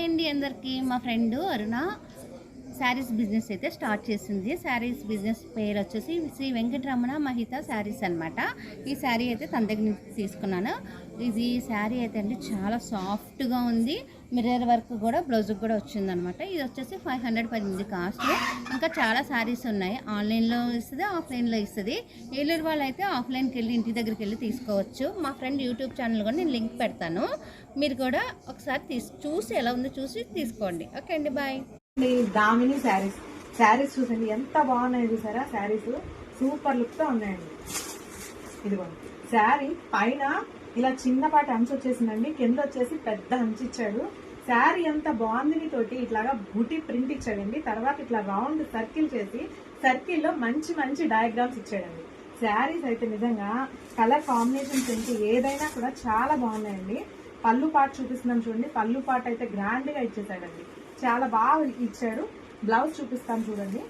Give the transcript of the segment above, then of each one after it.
Hi అండి అందరికీ. మా ఫ్రెండ్ అరుణ. శారీస్ బిజినెస్ అయితే స్టార్ట్ చేసింది. శారీస్ బిజినెస్ పేరు వచ్చేసి శ్రీ వెంకటరమణ మహిత శారీస్ అనమాట ఈ శారీ అయితే తన దగ్గర నుంచి తీసుకున్నాను. ఇది శారీ అయితే అండి చాలా సాఫ్ట్గా ఉంది. మిర్రర్ వర్క్ కూడా బ్లౌజ్కి కూడా వచ్చిందనమాట ఇది వచ్చేసి ఫైవ్ హండ్రెడ్ పడింది కాస్ట్. ఇంకా చాలా శారీస్ ఉన్నాయి. ఆన్లైన్లో ఇస్తుంది ఆఫ్లైన్లో ఇస్తుంది. ఏలూరు వాళ్ళు అయితే ఆఫ్లైన్కి వెళ్ళి ఇంటి దగ్గరికి వెళ్ళి తీసుకోవచ్చు. మా ఫ్రెండ్ యూట్యూబ్ ఛానల్ కూడా నేను లింక్ పెడతాను. మీరు కూడా ఒకసారి తీసి చూసి ఎలా ఉందో చూసి తీసుకోండి. ఓకే అండి బాయ్. దామిని శారీస్. శారీస్ చూసండి ఎంత బాగున్నాయి చూసారా? శారీస్ సూపర్ లుక్తో ఉన్నాయండి. ఇదిగోండి శారీ పైన ఇలా చిన్నపాటి అంచు వచ్చేసిందండి. కింద వచ్చేసి పెద్ద అంచు ఇచ్చాడు. శారీ ఎంత బాగుంది తోటి ఇట్లాగా బుటి ప్రింట్ ఇచ్చాడండి. తర్వాత ఇట్లా రౌండ్ సర్కిల్ చేసి సర్కిల్లో మంచి మంచి డయాగ్రామ్స్ ఇచ్చాడండి. శారీస్ అయితే నిజంగా కలర్ కాంబినేషన్స్ ఏంటి ఏదైనా కూడా చాలా బాగున్నాయండి. పళ్ళు పాట చూపిస్తున్నాం చూడండి. పళ్ళు పాట అయితే గ్రాండ్గా ఇచ్చేసాడండి. చాలా బాగా ఇచ్చాడు బ్లౌజ్ చూపిస్తాను చూడండి.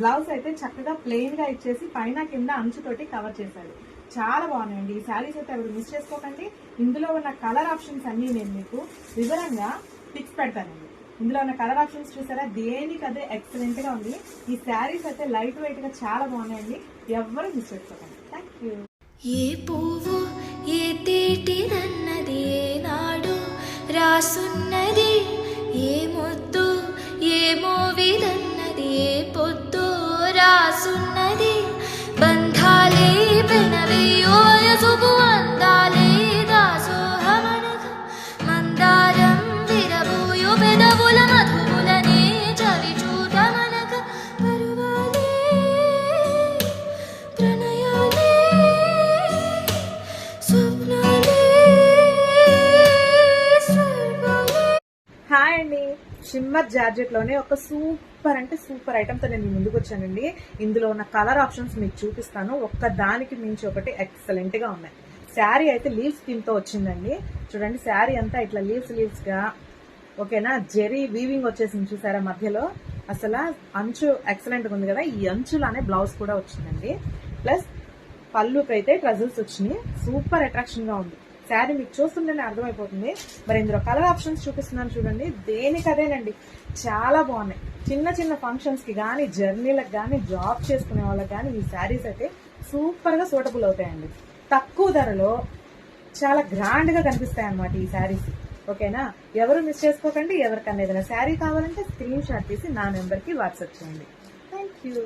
బ్లౌజ్ అయితే చక్కగా ప్లెయిన్గా ఇచ్చేసి పైన కింద అంచుతోటి కవర్ చేశాడు చాలా బాగున్నాయండి. ఈ శారీస్ అయితే ఎవరు మిస్ చేసుకోకండి. ఇందులో ఉన్న కలర్ ఆప్షన్స్ అన్ని నేను మీకు వివరంగా పిక్స్ పెడతానండి. ఇందులో ఉన్న కలర్ ఆప్షన్స్ చూసారా? దేనికదే ఎక్సలెంట్గా ఉంది. ఈ శారీస్ అయితే లైట్ వెయిట్గా చాలా బాగున్నాయండి. ఎవరు మిస్ చేసుకోకండి. థ్యాంక్ యూ ఏ పువ్వు ఏ తేటిదన్నది ఏనాడు నాడు ఏ పొద్దు రాసున్నది. బంధాలే పెనవేయో వయసుకు అందాలే దాసోహమనగ. మందారం విరబోయో పెదవుల మధువులనే చవి చూడమనగ. పరువాలే ప్రణయాలే స్వప్నాలే హాయ్ అండి. షిమ్మర్ జార్జెట్లోనే ఒక సూపర్ అంటే సూపర్ ఐటమ్తో నేను ముందుకు వచ్చానండి. ఇందులో ఉన్న కలర్ ఆప్షన్స్ మీకు చూపిస్తాను. ఒక్క దానికి మించి ఒకటి ఎక్సలెంట్గా ఉన్నాయి. శారీ అయితే లీవ్స్ థీమ్తో వచ్చిందండి. చూడండి శారీ అంతా ఇట్లా లీవ్స్ లీవ్స్గా. ఓకేనా? జెరీ వీవింగ్ వచ్చేసింది చూసారా మధ్యలో? అసలు అంచు ఎక్సలెంట్గా ఉంది కదా? ఈ అంచులానే బ్లౌజ్ కూడా వచ్చిందండి. ప్లస్ పళ్ళుకైతే అయితే ట్రజల్స్ వచ్చినాయి. సూపర్ అట్రాక్షన్గా ఉంది. శారీ మీకు చూస్తుంటేనే అర్థమైపోతుంది. మరి ఇందులో కలర్ ఆప్షన్స్ చూపిస్తున్నాను చూడండి. దేనికి అదేనండి? చాలా బాగున్నాయి. చిన్న చిన్న ఫంక్షన్స్కి కానీ జర్నీలకు కానీ జాబ్ చేసుకునే వాళ్ళకి కానీ ఈ శారీస్ అయితే సూపర్గా సూటబుల్ అవుతాయండి. తక్కువ ధరలో చాలా గ్రాండ్గా కనిపిస్తాయి అన్నమాట ఈ శారీస్ ఓకేనా? ఎవరు మిస్ చేసుకోకండి. ఎవరికన్నా ఏదైనా శారీ కావాలంటే స్క్రీన్ షాట్ తీసి నా నెంబర్కి వాట్సాప్ చేయండి. Thank you